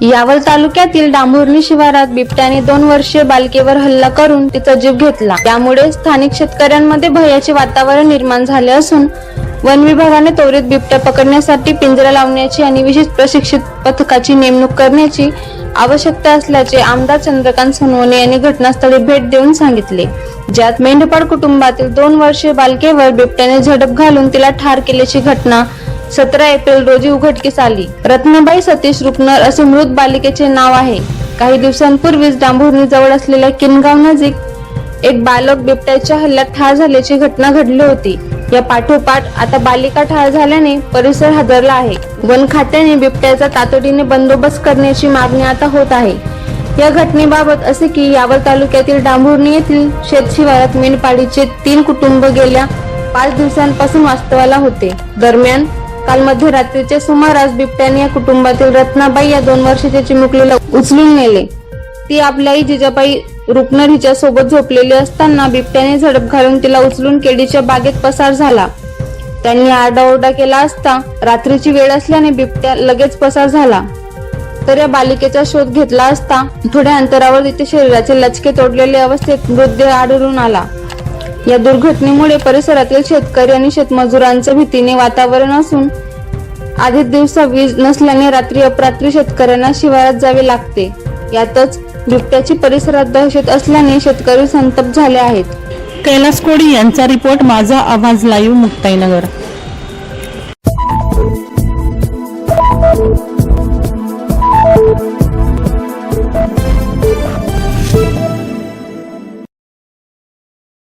यावल तालुक्यातील डांभुर्णी शिवारात बिबट्याने दोन वर्षीय बालकेवर हल्ला करून तिचा जीव घेतला. त्यामुळे स्थानिक शेतकऱ्यांमध्ये भयाचे वातावरण निर्माण झाले असून वन विभागाने त्वरित बिबट्या पकडण्यासाठी पिंजरा लावण्याची आणि विशेष प्रशिक्षित पथकाची नेमणूक करण्याची आवश्यकता असल्याचे आमदार चंद्रकांत सोनवणे यांनी घटनास्थळी भेट देऊन सांगितले. ज्यात मेंढपाळ कुटुंबातील दोन वर्षीय बालकेवर बिबट्याने झडप घालून तिला ठार केल्याची घटना सतरा एप्रिल रोजी उघडकीस आली. रत्नबाई सतीश रुपनर असे मृत बालिकेचे नाव आहे. काही दिवसांपूर्वीच डांभुर्णी जवळ असलेल्या किनगाव नजीक एक बालक बिबट्याच्या हल्ल्यात ठार झाल्याची घटना घडली होती. या पाठोपाठ आता बालिका ठार झाल्याने परिसर हादरला आहे. वन खात्याने बिबट्याचा तातडीने बंदोबस्त करण्याची मागणी आता होत आहे. या घटनेबाबत असे की यावर तालुक्यातील डांभुर्णी येथील शेत शिवारात मेंढपाळीचे तीन कुटुंब गेल्या पाच दिवसांपासून वास्तवाला होते. दरम्यान काल मध्यरात्रीच्या सुमारास बिबट्याने या कुटुंबातील रत्नाबाई या दोन वर्षाच्या चिमुकलीला उचलून नेले. ती आपल्याही जिजाबाई रुपनर हिच्या सोबत झोपलेली असताना बिबट्याने झडप घालून तिला उचलून केडीच्या बागेत पसार झाला. त्यांनी आरडाओरडा केला असता रात्रीची वेळ असल्याने बिबट्या लगेच पसार झाला. तर या बालिकेचा शोध घेतला असता थोड्या अंतरावर तिचे शरीराचे लचके तोडलेले अवस्थेत मृतदेह आढळून आला. या दुर्घटनेमुळे परिसरातील शेतकरी आणि शेतमजुरांचं भीतीने वातावरण असून आधी दिवसा वीज नसल्याने रात्री अपरात्री शेतकऱ्यांना शिवारात जावे लागते. यातच बिबट्याची परिसरात दहशत असल्याने शेतकरी संतप्त झाले आहेत. कैलास कोडी यांचा रिपोर्ट माझा आवाज लाईव्ह मुक्ताईनगर.